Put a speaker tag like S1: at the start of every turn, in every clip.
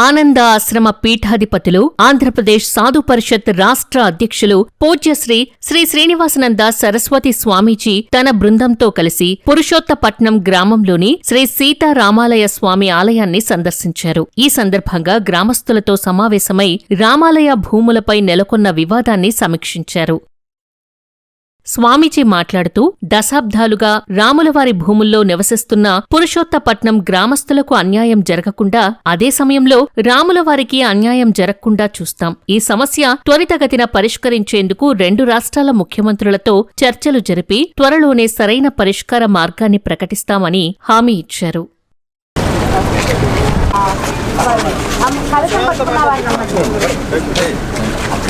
S1: ఆనంద ఆశ్రమ పీఠాధిపతులు ఆంధ్రప్రదేశ్ సాధు పరిషత్ రాష్ట్ర అధ్యక్షులు పూజ్యశ్రీ శ్రీ శ్రీనివాసనంద సరస్వతి స్వామీజీ తన బృందంతో కలిసి పురుషోత్తపట్నం గ్రామంలోని శ్రీ సీతారామాలయ స్వామి ఆలయాన్ని సందర్శించారు. ఈ సందర్భంగా గ్రామస్తులతో సమావేశమై రామాలయ భూములపై నెలకొన్న వివాదాన్ని సమీక్షించారు. స్వామీజీ మాట్లాడుతూ దశాబ్దాలుగా రాములవారి భూముల్లో నివసిస్తున్న పురుషోత్తపట్నం గ్రామస్తులకు అన్యాయం జరగకుండా అదే సమయంలో రాములవారికి అన్యాయం జరగకుండా చూస్తాం ఈ సమస్య త్వరితగతిన పరిష్కరించేందుకు రెండు రాష్ట్రాల ముఖ్యమంత్రులతో చర్చలు జరిపి త్వరలోనే సరైన పరిష్కార మార్గాన్ని ప్రకటిస్తామని హామీ ఇచ్చారు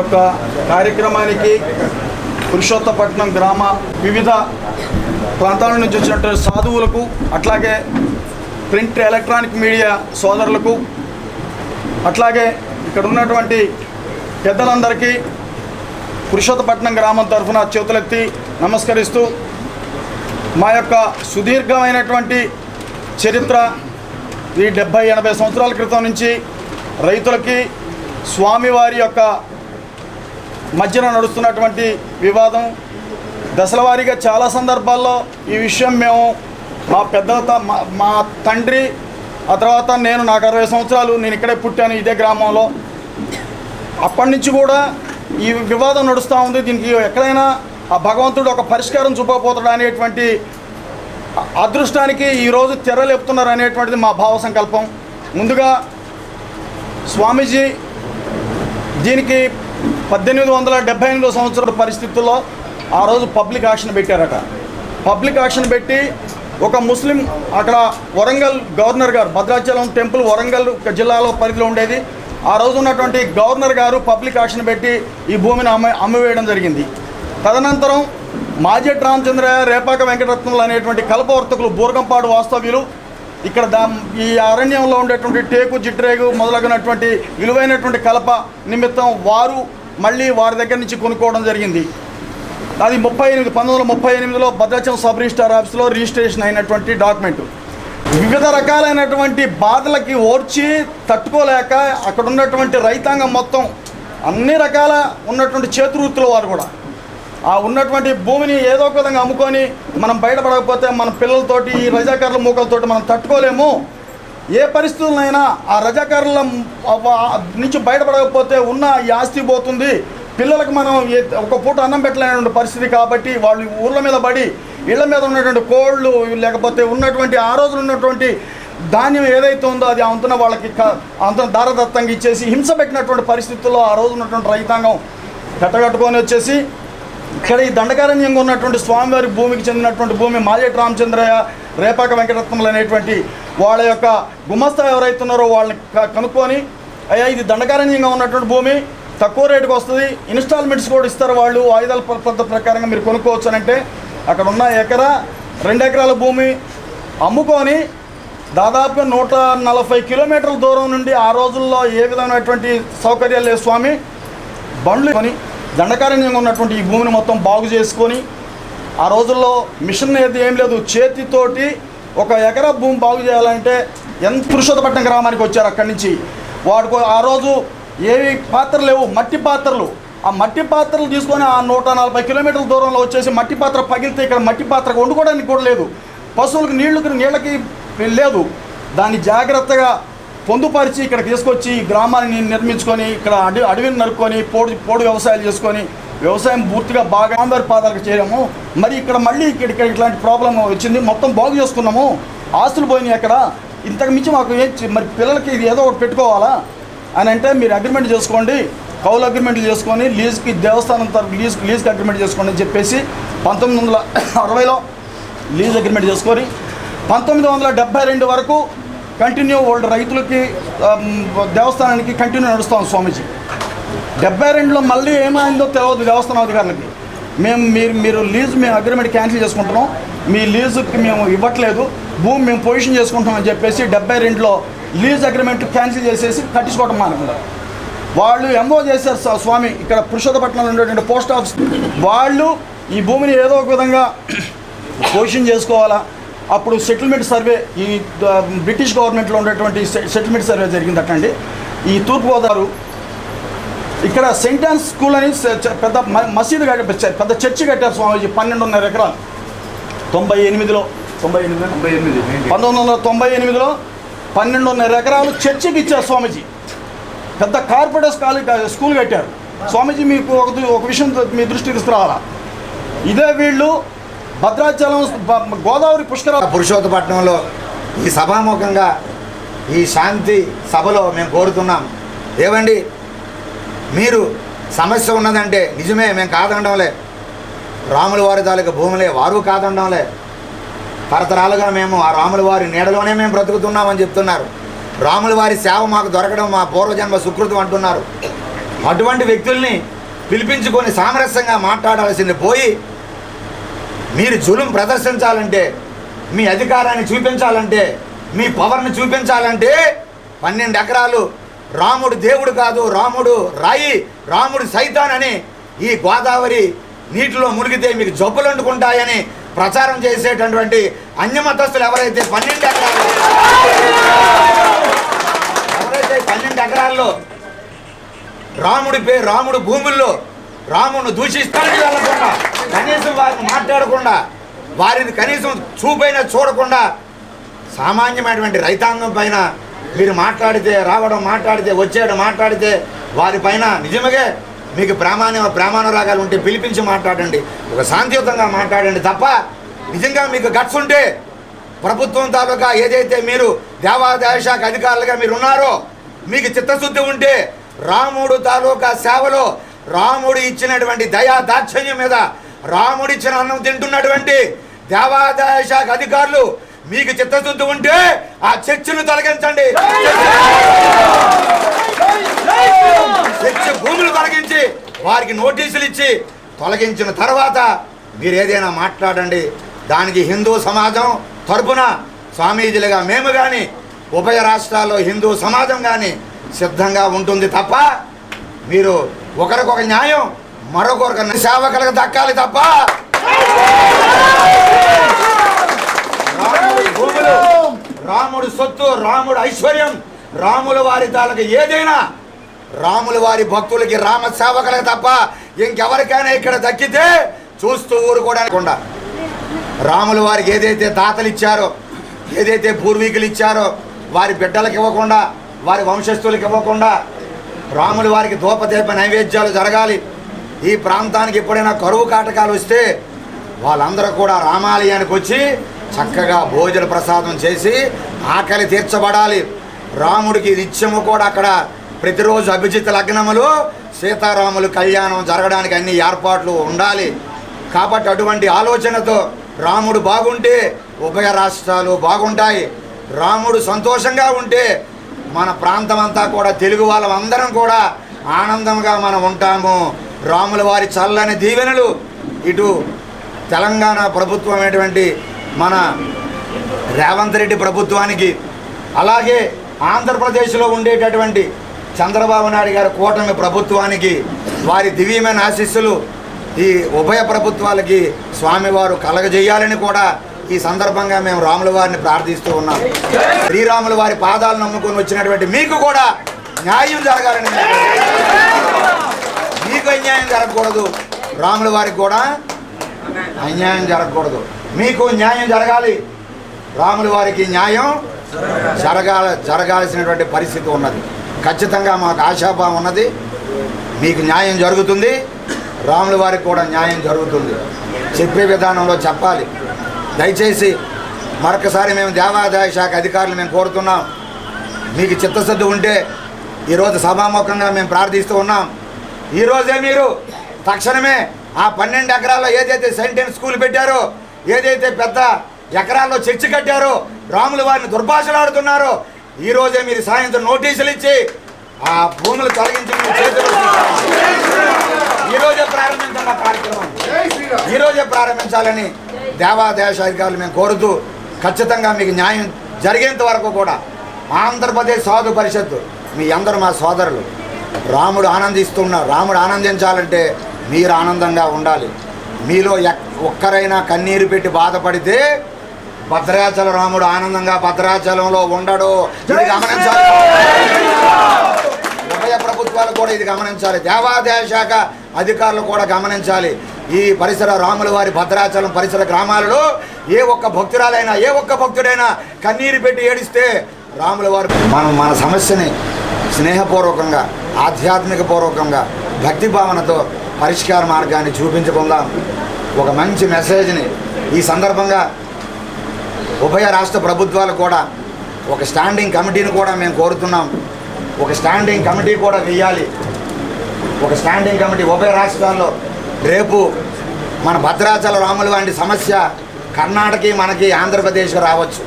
S2: యొక్క కార్యక్రమానికి పురుషోత్తపట్నం గ్రామ వివిధ ప్రాంతాల నుంచి వచ్చినటువంటి సాధువులకు అట్లాగే ప్రింట్ ఎలక్ట్రానిక్ మీడియా సోదరులకు అట్లాగే ఇక్కడ ఉన్నటువంటి పెద్దలందరికీ పురుషోత్తపట్నం గ్రామం తరఫున చేతులెత్తి నమస్కరిస్తూ మా యొక్క సుదీర్ఘమైనటువంటి చరిత్ర ఈ డెబ్భై ఎనభై సంవత్సరాల క్రితం నుంచి రైతులకి స్వామివారి యొక్క మధ్యన నడుస్తున్నటువంటి వివాదం. దశలవారీగా చాలా సందర్భాల్లో ఈ విషయం మేము మా పెద్ద మా మా తండ్రి ఆ తర్వాత నేను నాకు అరవై సంవత్సరాలు నేను ఇక్కడే పుట్టాను ఇదే గ్రామంలో. అప్పటి నుంచి కూడా ఈ వివాదం నడుస్తూ ఉంది. దీనికి ఎక్కడైనా ఆ భగవంతుడు ఒక పరిష్కారం చూపకపోతాడు అనేటువంటి అదృష్టానికి ఈరోజు తెరలేపుతున్నారు అనేటువంటిది మా భావ సంకల్పం. ముందుగా స్వామీజీ దీనికి పద్దెనిమిది వందల డెబ్బై ఎనిమిదో సంవత్సరం పరిస్థితుల్లో ఆ రోజు పబ్లిక్ యాక్షన్ పెట్టారట. పబ్లిక్ యాక్షన్ పెట్టి ఒక ముస్లిం అక్కడ వరంగల్ గవర్నర్ గారు భద్రాచలం టెంపుల్ వరంగల్ జిల్లాలో పరిధిలో ఉండేది. ఆ రోజు ఉన్నటువంటి గవర్నర్ గారు పబ్లిక్ యాక్షన్ పెట్టి ఈ భూమిని అమ్మ అమ్మివేయడం జరిగింది. తదనంతరం మాజెట్ రామచంద్రయ్య రేపాక వెంకటరత్నములు అనేటువంటి కల్పవర్తకులు బూర్గంపాడు వాస్తవ్యులు ఇక్కడ దా ఈ అరణ్యంలో ఉండేటువంటి టేకు జిట్రేగు మొదలగునటువంటి విలువైనటువంటి కలప నిమిత్తం వారు మళ్ళీ వారి దగ్గర నుంచి కొనుక్కోవడం జరిగింది. అది ముప్పై ఎనిమిది పంతొమ్మిది వందల ముప్పై ఎనిమిదిలో భద్రాచలం సబ్ రిజిస్టార్ ఆఫీస్లో రిజిస్ట్రేషన్ అయినటువంటి డాక్యుమెంట్. వివిధ రకాలైనటువంటి బాధలకి ఓర్చి తట్టుకోలేక అక్కడ ఉన్నటువంటి రైతాంగం మొత్తం అన్ని రకాల ఉన్నటువంటి చేతివృత్తుల వారు కూడా. ఆ ఉన్నటువంటి భూమిని ఏదో ఒక విధంగా అమ్ముకొని మనం బయటపడకపోతే మన పిల్లలతోటి ఈ రజాకారుల మూకలతోటి మనం తట్టుకోలేము. ఏ పరిస్థితులైనా ఆ రజాకారుల నుంచి బయటపడకపోతే ఉన్న ఈ ఆస్తి పోతుంది. పిల్లలకు మనం ఏ- ఒక పూట అన్నం పెట్టలేనటువంటి పరిస్థితి కాబట్టి వాళ్ళు ఊళ్ళ మీద పడి ఇళ్ళ మీద ఉన్నటువంటి కోళ్ళు లేకపోతే ఉన్నటువంటి ఆ రోజులు ఉన్నటువంటి ధాన్యం ఏదైతే ఉందో అది అంతన వాళ్ళకి క- అంతన దారదత్తంగా ఇచ్చేసి హింస పెట్టినటువంటి పరిస్థితుల్లో ఆ రోజు ఉన్నటువంటి రైతాంగం కట్టగట్టుకొని వచ్చేసి ఇక్కడ ఈ దండకారణ్యంగా ఉన్నటువంటి స్వామివారి భూమికి చెందినటువంటి భూమి మాజేటి రామచంద్రయ్య రేపాక వెంకటరత్నములు అనేటువంటి వాళ్ళ యొక్క గుమస్తా ఎవరైతే ఉన్నారో వాళ్ళని కనుక్కొని అయ్యా ఇది దండకారణ్యంగా ఉన్నటువంటి భూమి తక్కువ రేటుకి వస్తుంది ఇన్స్టాల్మెంట్స్ కూడా ఇస్తారు వాళ్ళు ఆయుధాల పద్ధతి ప్రకారంగా మీరు కొనుక్కోవచ్చు అని అంటే అక్కడ ఉన్న ఎకరా రెండు ఎకరాల భూమి అమ్ముకొని దాదాపుగా నూట నలభై కిలోమీటర్ల దూరం నుండి ఆ రోజుల్లో ఏ విధమైనటువంటి సౌకర్యాలు లేవు స్వామి. బండ్లు కొని దండకారణ్యంగా ఉన్నటువంటి ఈ భూమిని మొత్తం బాగు చేసుకొని ఆ రోజుల్లో మిషన్ ఏది ఏం లేదు చేతితోటి ఒక ఎకరా భూమి బాగు చేయాలంటే ఎంత పురుషోత్తపట్నం గ్రామానికి వచ్చారు అక్కడి నుంచి. వాడుకో ఆ రోజు ఏవి పాత్రలు లేవు మట్టి పాత్రలు. ఆ మట్టి పాత్రలు తీసుకొని ఆ నూట నలభై కిలోమీటర్ల దూరంలో వచ్చేసి మట్టి పాత్ర పగిలితే ఇక్కడ మట్టి పాత్ర వండుకోవడానికి కూడా లేదు. పశువులకు నీళ్ళకి నీళ్ళకి లేదు. దాన్ని జాగ్రత్తగా పొందుపరిచి ఇక్కడ తీసుకొచ్చి గ్రామాన్ని నిర్మించుకొని ఇక్కడ అడవి అడవిని నరుక్కొని పోడు పోడు వ్యవసాయాలు చేసుకొని వ్యవసాయం పూర్తిగా బాగా ఆంధ్ర పాదాలకు చేరాము. మరి ఇక్కడ మళ్ళీ ఇక్కడ ఇక్కడ ఇట్లాంటి ప్రాబ్లం వచ్చింది. మొత్తం బాగు చేసుకున్నాము. ఆస్తులు పోయినాయి అక్కడ. ఇంతకు మించి మాకు ఏం చే- మరి పిల్లలకి ఇది ఏదో ఒకటి పెట్టుకోవాలా? అని అంటే మీరు అగ్రిమెంట్ చేసుకోండి. కౌలు అగ్రిమెంట్లు చేసుకొని లీజ్కి దేవస్థానం తరఫు లీజ్ లీజ్కి అగ్రిమెంట్ చేసుకోండి అని చెప్పేసి పంతొమ్మిది వందల అరవైలో లీజ్ అగ్రిమెంట్ చేసుకొని పంతొమ్మిది వందల డెబ్బై రెండు వరకు కంటిన్యూ వాళ్ళు రైతులకి దేవస్థానానికి కంటిన్యూ నడుస్తాం స్వామీజీ. డెబ్బై రెండులో మళ్ళీ ఏమైందో తెలియదు దేవస్థానం అధికారులకి. మేము మీరు మీరు లీజ్ మేము అగ్రిమెంట్ క్యాన్సిల్ చేసుకుంటున్నాం. మీ లీజుకి మేము ఇవ్వట్లేదు. భూమి మేము పొజిషన్ చేసుకుంటామని చెప్పేసి డెబ్బై రెండులో లీజ్ అగ్రిమెంట్ క్యాన్సిల్ చేసేసి కట్టించుకోవడం మానుకున్నారు వాళ్ళు ఎంఓ చేశారు స్వామి ఇక్కడ పురుషోత్తపట్నంలో ఉండేటువంటి పోస్ట్ ఆఫీస్. వాళ్ళు ఈ భూమిని ఏదో ఒక విధంగా పొజిషన్ చేసుకోవాలా? అప్పుడు సెటిల్మెంట్ సర్వే ఈ బ్రిటిష్ గవర్నమెంట్లో ఉండేటువంటి సెటిల్మెంట్ సర్వే జరిగిందటండి. ఈ తూర్పుగోదావరి ఇక్కడ సెయింట్ ఆన్స్ స్కూల్ అని పెద్ద మసీదు కట్టారు పెద్ద చర్చి కట్టారు స్వామీజీ పన్నెండున్నర ఎకరాలు. తొంభై ఎనిమిదిలో తొంభై ఎనిమిది
S3: తొంభై ఎనిమిది
S2: పంతొమ్మిది వందల తొంభై ఎనిమిదిలో పన్నెండున్నర ఎకరాలు చర్చికి ఇచ్చారు స్వామీజీ. పెద్ద కార్పొరేట్ కాలేజ్ స్కూల్ కట్టారు. స్వామీజీ మీకు ఒక ఒక విషయం మీ దృష్టికి తీసుకురావాలా? ఇదే వీళ్ళు భద్రాచలం గోదావరి పుష్కర
S4: పురుషోత్తపట్నంలో ఈ సభాముఖంగా ఈ శాంతి సభలో మేము కోరుతున్నాం. ఏవండి? మీరు సమస్య ఉన్నదంటే నిజమే మేము కాదనడంలే రాముల వారి తాలూకు భూములే వారు కాదనడంలే తరతరాలుగా మేము ఆ రాముల వారి నీడలోనే మేము బ్రతుకుతున్నామని చెప్తున్నారు. రాముల వారి సేవ మాకు దొరకడం మా పూర్వజన్మ సుకృతం అంటున్నారు. అటువంటి వ్యక్తుల్ని పిలిపించుకొని సామరస్యంగా మాట్లాడాల్సింది పోయి మీరు జులుం ప్రదర్శించాలంటే మీ అధికారాన్ని చూపించాలంటే మీ పవర్ని చూపించాలంటే పన్నెండు ఎకరాలు రాముడు దేవుడు కాదు రాముడు రాయి రాముడు సైతాన్ అని ఈ గోదావరి నీటిలో మునిగితే మీకు జబ్బులు వండుకుంటాయని ప్రచారం చేసేటటువంటి అన్యమతస్తులు ఎవరైతే పన్నెండు ఎకరాలు ఎవరైతే పన్నెండు ఎకరాల్లో రాముడి పే రాముడు భూముల్లో రాముడు దూషిస్తానికి వెళ్ళకుండా కనీసం వారిని మాట్లాడకుండా వారిని కనీసం చూపైన చూడకుండా సామాన్యమైనటువంటి రైతాంగం పైన మీరు మాట్లాడితే రావడం మాట్లాడితే వచ్చేయడం మాట్లాడితే వారిపైన నిజమే మీకు ప్రామాణ్య ప్రామాణరాగాలు ఉంటే పిలిపించి మాట్లాడండి. ఒక శాంతియుతంగా మాట్లాడండి తప్ప నిజంగా మీకు గట్స్ ఉంటే ప్రభుత్వం తాలూకా ఏదైతే మీరు దేవాదాయ శాఖ అధికారులుగా మీరు ఉన్నారో మీకు చిత్తశుద్ధి ఉంటే రాముడు తాలూకా సేవలో రాముడు ఇచ్చినటువంటి దయా దాక్షణ్యం మీద రాముడు ఇచ్చిన అన్నం తింటున్నటువంటి దేవాదాయ శాఖ అధికారులు మీకు చిత్తశుద్ధి ఉంటే ఆ చర్చను తొలగించండి. చర్చ భూములు తొలగించి వారికి నోటీసులు ఇచ్చి తొలగించిన తర్వాత మీరు ఏదైనా మాట్లాడండి. దానికి హిందూ సమాజం తరపున స్వామీజీలుగా మేము కానీ ఉభయ రాష్ట్రాల్లో హిందూ సమాజం కానీ సిద్ధంగా ఉంటుంది తప్ప మీరు ఒకరికొక న్యాయం మరొకరికి సేవకులకు దక్కాలి తప్ప. రాముడి భూములు రాముడు సొత్తు రాముడు ఐశ్వర్యం రాముల వారి తాలూకు ఏదైనా రాముల వారి భక్తులకి రామ సేవకులకు తప్ప ఇంకెవరికైనా ఇక్కడ దక్కితే చూస్తూ ఊరుకోవడానికి రాముల వారికి ఏదైతే దాతలు ఇచ్చారో ఏదైతే పూర్వీకులు ఇచ్చారో వారి బిడ్డలకు ఇవ్వకుండా వారి వంశస్థులకు ఇవ్వకుండా రాముల వారికి ధూపదీప నైవేద్యాలు జరగాలి. ఈ ప్రాంతానికి ఎప్పుడైనా కరువు కాటకాలు వస్తే వాళ్ళందరూ కూడా రామాలయానికి వచ్చి చక్కగా భోజన ప్రసాదం చేసి ఆకలి తీర్చబడాలి. రాముడికి నిత్యము కూడా అక్కడ ప్రతిరోజు అభిజిత్ లగ్నములు సీతారాములు కళ్యాణం జరగడానికి అన్ని ఏర్పాట్లు ఉండాలి. కాబట్టి అటువంటి ఆలోచనతో రాముడు బాగుంటే ఉభయ రాష్ట్రాలు బాగుంటాయి. రాముడు సంతోషంగా ఉంటే మన ప్రాంతం అంతా కూడా తెలుగు వాళ్ళం అందరం కూడా ఆనందంగా మనం ఉంటాము. రాముల వారి చల్లని దీవెనలు ఇటు తెలంగాణ ప్రభుత్వం అనేటువంటి మన రేవంత్ రెడ్డి ప్రభుత్వానికి అలాగే ఆంధ్రప్రదేశ్లో ఉండేటటువంటి చంద్రబాబు నాయుడు గారి కూటమి ప్రభుత్వానికి వారి దివ్యమైన ఆశీస్సులు ఈ ఉభయ ప్రభుత్వాలకి స్వామివారు కలగజేయాలని కూడా ఈ సందర్భంగా మేము రాముల వారిని ప్రార్థిస్తూ ఉన్నాం. శ్రీరాముల వారి పాదాలు నమ్ముకొని వచ్చినటువంటి మీకు కూడా న్యాయం జరగాలని మీకు అన్యాయం జరగకూడదు. రాముల వారికి కూడా అన్యాయం జరగకూడదు. మీకు న్యాయం జరగాలి. రాముల వారికి న్యాయం జరగాల జరగాల్సినటువంటి పరిస్థితి ఉన్నది. ఖచ్చితంగా మాకు ఆశాభావం ఉన్నది. మీకు న్యాయం జరుగుతుంది. రాముల వారికి కూడా న్యాయం జరుగుతుంది. చెప్పే విధానంలో చెప్పాలి. దయచేసి మరొకసారి మేము దేవాదాయ శాఖ అధికారులు మేము కోరుతున్నాం. మీకు చిత్తశుద్ధి ఉంటే ఈరోజు సభాముఖంగా మేము ప్రార్థిస్తూ ఉన్నాం. ఈరోజే మీరు తక్షణమే ఆ పన్నెండు ఎకరాల్లో ఏదైతే సెంటెన్స్ స్కూల్ పెట్టారో ఏదైతే పెద్ద ఎకరాల్లో చర్చి కట్టారో రాములు వారిని దుర్భాషలాడుతున్నారో ఈ రోజే మీరు సాయంత్రం నోటీసులు ఇచ్చి ఆ భూములు తొలగించి ఈరోజే చేతిలో ఈరోజే ప్రారంభించండి ఆ కార్యక్రమం. ప్రారంభించాలని దేవాదేశ అధికారులు మేము కోరుతూ ఖచ్చితంగా మీకు న్యాయం జరిగేంత వరకు కూడా ఆంధ్రప్రదేశ్ సాధు పరిషత్తు మీ అందరూ మా సోదరులు. రాముడు ఆనందిస్తున్నారు రాముడు ఆనందించాలంటే మీరు ఆనందంగా ఉండాలి. మీలో ఒక్కరైనా కన్నీరు పెట్టి బాధపడితే భద్రాచల రాముడు ఆనందంగా భద్రాచలంలో ఉండడు. ఇది గమనించాలి. ఉభయ ప్రభుత్వాలు కూడా ఇది గమనించాలి. దేవాదాయ శాఖ అధికారులు కూడా గమనించాలి. ఈ పరిసర రాముల వారి భద్రాచలం పరిసర గ్రామాలలో ఏ ఒక్క భక్తురాలైనా ఏ ఒక్క భక్తుడైనా కన్నీరు పెట్టి ఏడిస్తే రాముల వారు మనం మన సమస్యని స్నేహపూర్వకంగా ఆధ్యాత్మిక పూర్వకంగా భక్తి భావనతో పరిష్కార మార్గాన్ని చూపించుకుందాం. ఒక మంచి మెసేజ్ని ఈ సందర్భంగా ఉభయ రాష్ట్ర ప్రభుత్వాలు కూడా ఒక స్టాండింగ్ కమిటీని కూడా మేము కోరుతున్నాం. ఒక స్టాండింగ్ కమిటీ కూడా వేయాలి ఒక స్టాండింగ్ కమిటీ ఉభయ రాష్ట్రాల్లో రేపు మన భద్రాచల రాములు వంటి సమస్య కర్ణాటకకి మనకి ఆంధ్రప్రదేశ్కి రావచ్చు.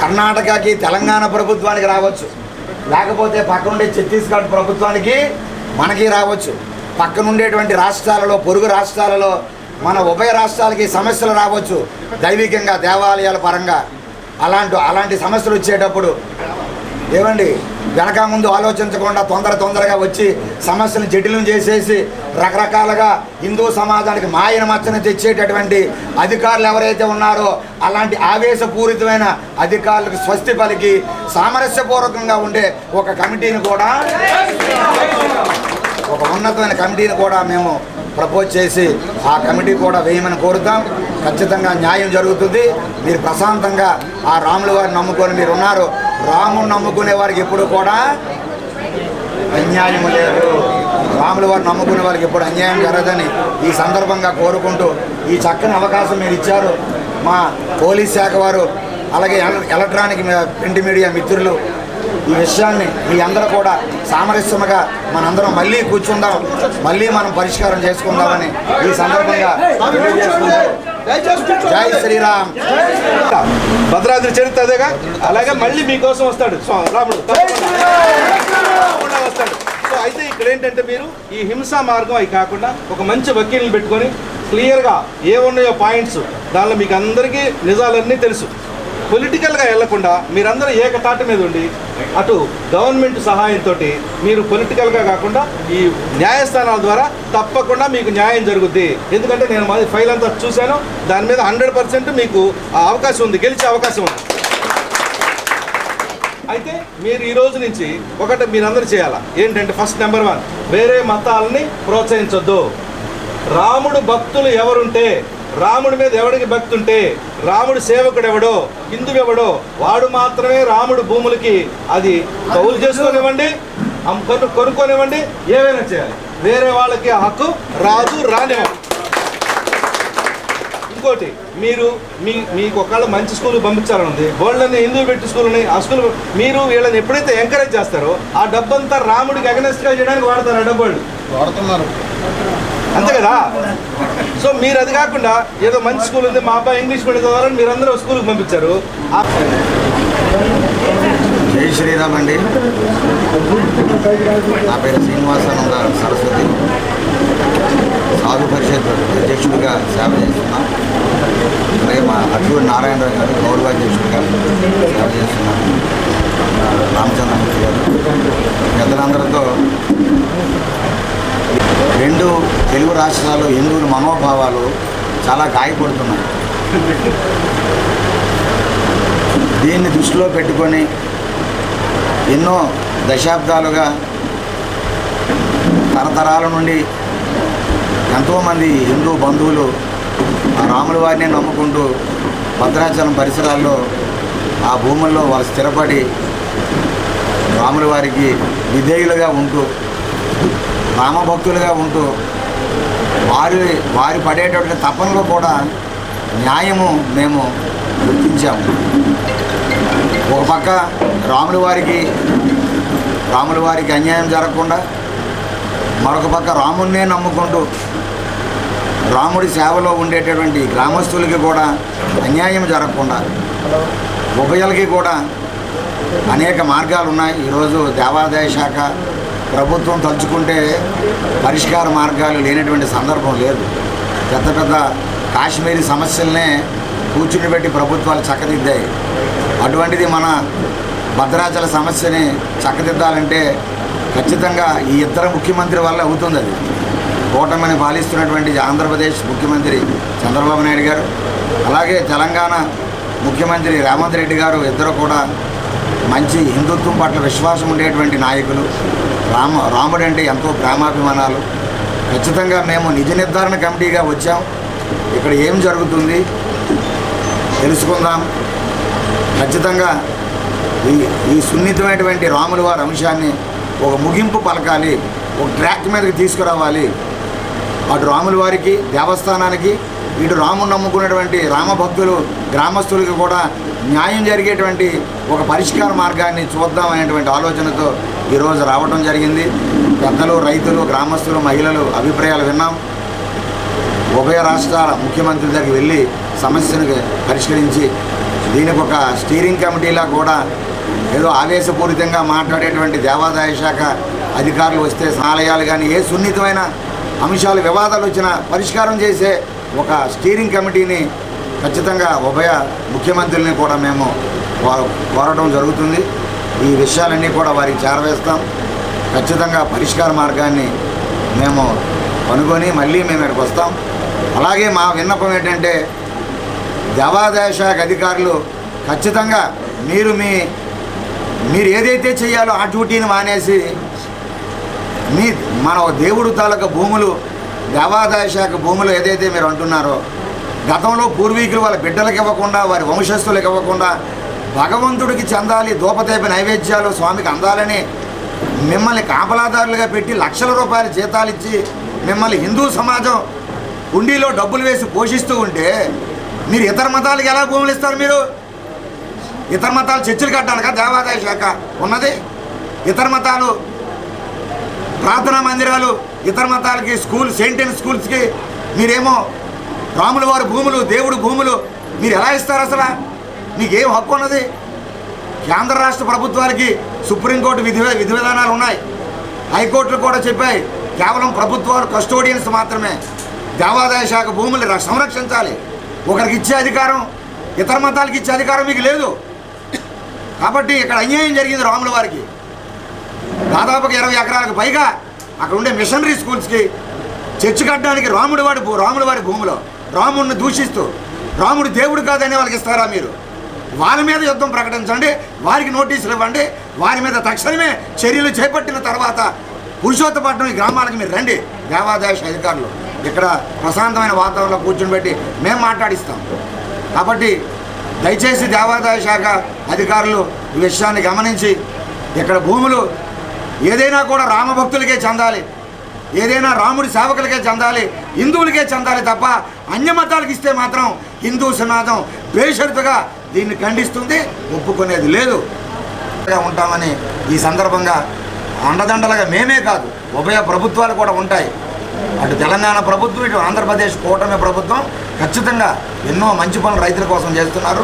S4: కర్ణాటకకి తెలంగాణ ప్రభుత్వానికి రావచ్చు. లేకపోతే పక్కనుండే ఛత్తీస్గఢ్ ప్రభుత్వానికి మనకి రావచ్చు. పక్కనుండేటువంటి రాష్ట్రాలలో పొరుగు రాష్ట్రాలలో మన ఉభయ రాష్ట్రాలకి సమస్యలు రావచ్చు. దైవికంగా దేవాలయాల పరంగా. అలాంటి అలాంటి సమస్యలు వచ్చేటప్పుడు ఏమండి? వెనక ముందు ఆలోచించకుండా తొందర తొందరగా వచ్చి సమస్యలను జటిలం చేసేసి రకరకాలుగా హిందూ సమాజానికి మాయన మచ్చను తెచ్చేటటువంటి అధికారులు ఎవరైతే ఉన్నారో అలాంటి ఆవేశపూరితమైన అధికారులకు స్వస్తి పలికి సామరస్యపూర్వకంగా ఉండే ఒక కమిటీని కూడా ఒక ఉన్నతమైన కమిటీని కూడా మేము ప్రపోజ్ చేసి ఆ కమిటీ కూడా వేయమని కోరుతాం. ఖచ్చితంగా న్యాయం జరుగుతుంది. మీరు ప్రశాంతంగా ఆ రాముల వారిని నమ్ముకొని మీరు ఉన్నారు. రాముని నమ్ముకునే వారికి ఎప్పుడు కూడా అన్యాయం లేదు. రాముల వారు నమ్ముకునే వారికి ఎప్పుడు అన్యాయం జరగదని ఈ సందర్భంగా కోరుకుంటూ ఈ చక్కని అవకాశం మీరు ఇచ్చారు. మా పోలీస్ శాఖ వారు అలాగే ఎలక్ట్రానిక్ ప్రింట్ మీడియా మిత్రులు ఈ విషయాన్ని మీ అందరూ కూడా సామరస్యముగా మనందరం మళ్ళీ కూర్చుందాం మళ్ళీ మనం పరిష్కారం చేసుకుందామని ఈ సందర్భంగా జై శ్రీరామ్
S5: భద్రాద్రి చరిత్ర అదేగా? అలాగే మళ్ళీ మీకోసం వస్తాడు. రాముడు వస్తాడు. సో అయితే ఇక్కడ ఏంటంటే మీరు ఈ హింసా మార్గం అవి కాకుండా ఒక మంచి వకీల్ని పెట్టుకొని క్లియర్గా ఏ ఉన్నాయో పాయింట్స్ దానిలో మీకు అందరికీ నిజాలన్నీ తెలుసు. పొలిటికల్గా వెళ్ళకుండా మీరందరూ ఏకతాటి మీద ఉండి అటు గవర్నమెంట్ సహాయంతో మీరు పొలిటికల్గా కాకుండా ఈ న్యాయస్థానాల ద్వారా తప్పకుండా మీకు న్యాయం జరుగుద్ది. ఎందుకంటే నేను మాది ఫైల్ అంతా చూశాను. దాని మీద హండ్రెడ్ పర్సెంట్ మీకు ఆ అవకాశం ఉంది. గెలిచే అవకాశం ఉంది. అయితే మీరు ఈ రోజు నుంచి ఒకటి మీరందరూ చేయాలా? ఏంటంటే ఫస్ట్ నెంబర్ వన్ వేరే మతాలని ప్రోత్సహించొద్దు. రాముడు భక్తులు ఎవరుంటే రాముడి మీద ఎవడికి భక్తి ఉంటే రాముడు సేవకుడు ఎవడో హిందువు ఎవడో వాడు మాత్రమే రాముడు భూములకి అది కౌలు చేసుకోనివ్వండి కొను కొనుక్కోనివ్వండి ఏవైనా చేయాలి. వేరే వాళ్ళకి ఆ హక్కు రాదు రానివ్వండి ఇంకోటి మీరు మీ మీకు ఒకవేళ మంచి స్కూల్ పంపించాలని ఉంది వాళ్ళని హిందూ పెట్టి స్కూల్ ఉన్నాయి ఆ స్కూల్ మీరు వీళ్ళని ఎప్పుడైతే ఎంకరేజ్ చేస్తారో ఆ డబ్బంతా రాముడికి అగనెస్ట్గా చేయడానికి వాడతారు ఆ డబ్బు వాళ్ళు
S3: వాడుతున్నారు.
S5: అంతే కదా? సో మీరు అది కాకుండా ఏదో మంచి స్కూల్ ఉంది మా అబ్బాయి ఇంగ్లీష్ మీడియం చదవాలని మీరు అందరూ స్కూల్కి పంపించారు.
S4: జై శ్రీరామ్ అండి. నా పేరు శ్రీనివాసానంద సరస్వతి. సాధు పరిషత్ అధ్యక్షుడిగా సేవ చేస్తున్నాం. అలాగే మా అర్జున్ నారాయణరావు గారు గౌరవ అధ్యక్షుడిగా సేవ చేస్తున్నాను రామచంద్రమూర్తి గారు. పెద్దలందరితో రెండు తెలుగు రాష్ట్రాలు హిందువుల మనోభావాలు చాలా గాయపడుతున్నాయి. దీన్ని దృష్టిలో పెట్టుకొని ఎన్నో దశాబ్దాలుగా తరతరాల నుండి ఎంతోమంది హిందూ బంధువులు ఆ రాముల వారిని నమ్ముకుంటూ భద్రాచలం పరిసరాల్లో ఆ భూముల్లో వాళ్ళు స్థిరపడి రాముల వారికి విధేయులుగా ఉంటూ రామభక్తులుగా ఉంటూ వారి వారి పడేటటువంటి తపనలో కూడా న్యాయము మేము గుర్తించాము. ఒక పక్క రాముల వారికి రాముల వారికి అన్యాయం జరగకుండా మరొక పక్క రాముడినే నమ్ముకుంటూ రాముడి సేవలో ఉండేటటువంటి గ్రామస్తులకి కూడా అన్యాయం జరగకుండా ఉభయలకి కూడా అనేక మార్గాలు ఉన్నాయి ఈరోజు దేవాదాయ శాఖ ప్రభుత్వం తలుచుకుంటే పరిష్కార మార్గాలు లేనటువంటి సందర్భం లేదు. పెద్ద పెద్ద కాశ్మీరీ సమస్యలనే కూర్చుని పెట్టి ప్రభుత్వాలు చక్కదిద్దాయి. అటువంటిది మన భద్రాచల సమస్యని చక్కదిద్దాలంటే ఖచ్చితంగా ఈ ఇద్దరు ముఖ్యమంత్రి వల్ల అవుతుంది అది. కూటమిని పాలిస్తున్నటువంటి ఆంధ్రప్రదేశ్ ముఖ్యమంత్రి చంద్రబాబు నాయుడు గారు అలాగే తెలంగాణ ముఖ్యమంత్రి రేవంత్ రెడ్డి గారు ఇద్దరు కూడా మంచి హిందుత్వం పట్ల విశ్వాసం ఉండేటువంటి నాయకులు. రామ రాముడు అంటే ఎంతో ప్రేమాభిమానాలు. ఖచ్చితంగా మేము నిజ నిర్ధారణ కమిటీగా వచ్చాం. ఇక్కడ ఏం జరుగుతుంది తెలుసుకుందాం. ఖచ్చితంగా ఈ ఈ సున్నితమైనటువంటి రాముల వారి అంశాన్ని ఒక ముగింపు పలకాలి ఒక ట్రాక్ మీదకి తీసుకురావాలి. అటు రాముల వారికి దేవస్థానానికి ఇటు రాముడు నమ్ముకున్నటువంటి రామభక్తులు గ్రామస్తులకు కూడా న్యాయం జరిగేటువంటి ఒక పరిష్కార మార్గాన్ని చూద్దాం అనేటువంటి ఆలోచనతో ఈరోజు రావడం జరిగింది. పెద్దలు రైతులు గ్రామస్తులు మహిళలు అభిప్రాయాలు విన్నాం. ఉభయ రాష్ట్రాల ముఖ్యమంత్రి దగ్గరికి వెళ్ళి సమస్యను పరిష్కరించి దీనికి ఒక స్టీరింగ్ కమిటీలా కూడా ఏదో ఆవేశపూరితంగా మాట్లాడేటువంటి దేవాదాయ శాఖ అధికారులు వస్తే ఆలయాలు కానీ ఏ సున్నితమైన అంశాలు వివాదాలు వచ్చినా పరిష్కారం చేసే ఒక స్టీరింగ్ కమిటీని ఖచ్చితంగా ఉభయ ముఖ్యమంత్రుల్ని కూడా మేము కో- కోరడం జరుగుతుంది. ఈ విషయాలన్నీ కూడా వారికి చేరవేస్తాం. ఖచ్చితంగా పరిష్కార మార్గాన్ని మేము కనుగొని మళ్ళీ మేము ఇక్కడికి వస్తాం. అలాగే మా విన్నపం ఏంటంటే దేవాదాయ శాఖ అధికారులు ఖచ్చితంగా మీరు మీ మీరు ఏదైతే చేయాలో ఆ డ్యూటీని మానేసి మీ మన దేవుడు తాలూకా భూములు దేవాదాయ శాఖ భూములు ఏదైతే మీరు అంటున్నారో గతంలో పూర్వీకులు వాళ్ళ బిడ్డలకు ఇవ్వకుండా వారి వంశస్థులకు ఇవ్వకుండా భగవంతుడికి చెందాలి దూపతేప నైవేద్యాలు స్వామికి అందాలని మిమ్మల్ని కాపలాదారులుగా పెట్టి లక్షల రూపాయల జీతాలు ఇచ్చి మిమ్మల్ని హిందూ సమాజం హుండీలో డబ్బులు వేసి పోషిస్తూ ఉంటే మీరు ఇతర మతాలకు ఎలా భూములు ఇస్తారు మీరు? ఇతర మతాలు చర్చలు కట్టాలి కదా దేవాదాయ శాఖ ఉన్నది? ఇతర మతాలు ప్రార్థనా మందిరాలు ఇతర మతాలకి స్కూల్ సెయింటెన్ స్కూల్స్కి మీరేమో రాముల వారి భూములు దేవుడు భూములు మీరు ఎలా ఇస్తారు అసలు? నీకేం హక్కు ఉన్నది కేంద్ర రాష్ట్ర ప్రభుత్వాలకి సుప్రీంకోర్టు విధి విధి విధానాలు ఉన్నాయి. హైకోర్టులు కూడా చెప్పాయి కేవలం ప్రభుత్వాలు కస్టోడియన్స్ మాత్రమే. దేవాదాయ శాఖ భూములు సంరక్షించాలి. ఒకరికి ఇచ్చే అధికారం ఇతర మతాలకు ఇచ్చే అధికారం మీకు లేదు. కాబట్టి ఇక్కడ అన్యాయం జరిగింది రాముల వారికి. దాదాపుగా ఇరవై ఎకరాలకు పైగా అక్కడ ఉండే మిషనరీ స్కూల్స్కి చర్చి కట్టడానికి రాముడి వాడి రాముడి వారి భూమిలో రాముడిని దూషిస్తూ రాముడు దేవుడు కాదని వాళ్ళకి ఇస్తారా మీరు? వారి మీద యుద్ధం ప్రకటించండి వారికి నోటీసులు ఇవ్వండి వారి మీద తక్షణమే చర్యలు చేపట్టిన తర్వాత పురుషోత్తపట్నం ఈ గ్రామాలకు మీరు రండి. దేవాదాయ శాఖ అధికారులు ఇక్కడ ప్రశాంతమైన వాతావరణంలో కూర్చొని పెట్టి మేము మాట్లాడిస్తాం. కాబట్టి దయచేసి దేవాదాయ శాఖ అధికారులు ఈ విషయాన్ని గమనించి ఇక్కడ భూములు ఏదైనా కూడా రామభక్తులకే చెందాలి ఏదైనా రాముడి సేవకులకే చెందాలి హిందువులకే చెందాలి తప్ప అన్యమతాలకు ఇస్తే మాత్రం హిందూ సమాజం బేషరతుగా దీన్ని ఖండిస్తుంది ఒప్పుకునేది లేదు. ఉంటామని ఈ సందర్భంగా అండదండలుగా మేమే కాదు ఉభయ ప్రభుత్వాలు కూడా ఉంటాయి. అటు తెలంగాణ ప్రభుత్వం ఇటు ఆంధ్రప్రదేశ్ కూటమి ప్రభుత్వం ఖచ్చితంగా ఎన్నో మంచి పనులు రైతుల కోసం చేస్తున్నారు.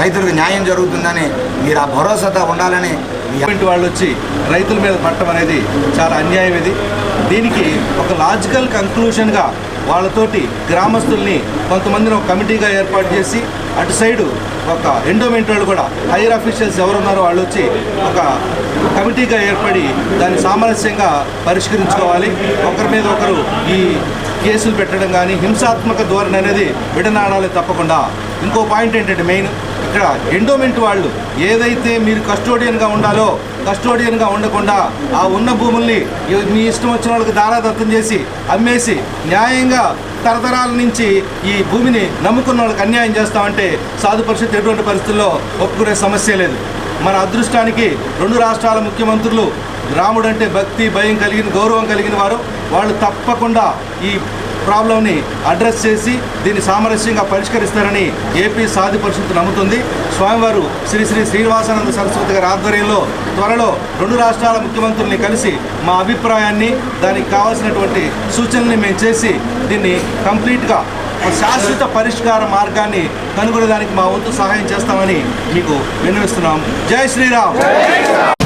S4: రైతులకు న్యాయం జరుగుతుందని మీరు ఆ భరోసాతో ఉండాలని
S5: ఇంటి వాళ్ళు వచ్చి రైతుల మీద పట్టడం అనేది చాలా అన్యాయం ఇది. దీనికి ఒక లాజికల్ కంక్లూషన్గా వాళ్ళతోటి గ్రామస్తుల్ని కొంతమందిని ఒక కమిటీగా ఏర్పాటు చేసి అటు సైడు ఒక ఎండోమెంట్ వాళ్ళు కూడా హైయర్ అఫీషియల్స్ ఎవరున్నారో వాళ్ళు వచ్చి ఒక కమిటీగా ఏర్పడి దాన్ని సామరస్యంగా పరిష్కరించుకోవాలి. ఒకరి మీద ఒకరు ఈ కేసులు పెట్టడం కానీ హింసాత్మక ధోరణి అనేది విడనాడాలి తప్పకుండా. ఇంకో పాయింట్ ఏంటంటే మెయిన్ ఇక్కడ ఎండోమెంట్ వాళ్ళు ఏదైతే మీరు కస్టోడియన్గా ఉండాలో కస్టోడియన్గా ఉండకుండా ఆ ఉన్న భూముల్ని మీ ఇష్టం వచ్చిన వాళ్ళకి దారాదత్తం చేసి అమ్మేసి న్యాయంగా తరతరాల నుంచి ఈ భూమిని నమ్ముకున్న వాళ్ళకి అన్యాయం చేస్తామంటే సాధు పరిషత్ ఎటువంటి పరిస్థితుల్లో ఒప్పుకునే సమస్య లేదు. మన అదృష్టానికి రెండు రాష్ట్రాల ముఖ్యమంత్రులు రాముడు అంటే భక్తి భయం కలిగిన గౌరవం కలిగిన వారు. వాళ్ళు తప్పకుండా ఈ ప్రాబ్లంని అడ్రస్ చేసి దీన్ని సామరస్యంగా పరిష్కరిస్తారని ఏపీ సాధి పరిషత్ నమ్ముతుంది. స్వామివారు శ్రీ శ్రీ శ్రీనివాసానంద సరస్వతి గారి ఆధ్వర్యంలో త్వరలో రెండు రాష్ట్రాల ముఖ్యమంత్రుల్ని కలిసి మా అభిప్రాయాన్ని దానికి కావాల్సినటువంటి సూచనల్ని మేము చేసి దీన్ని కంప్లీట్గా శాశ్వత పరిష్కార మార్గాన్ని కనుగొనేదానికి మా వంతు సహాయం చేస్తామని మీకు విన్నవిస్తున్నాం. జై శ్రీరామ్!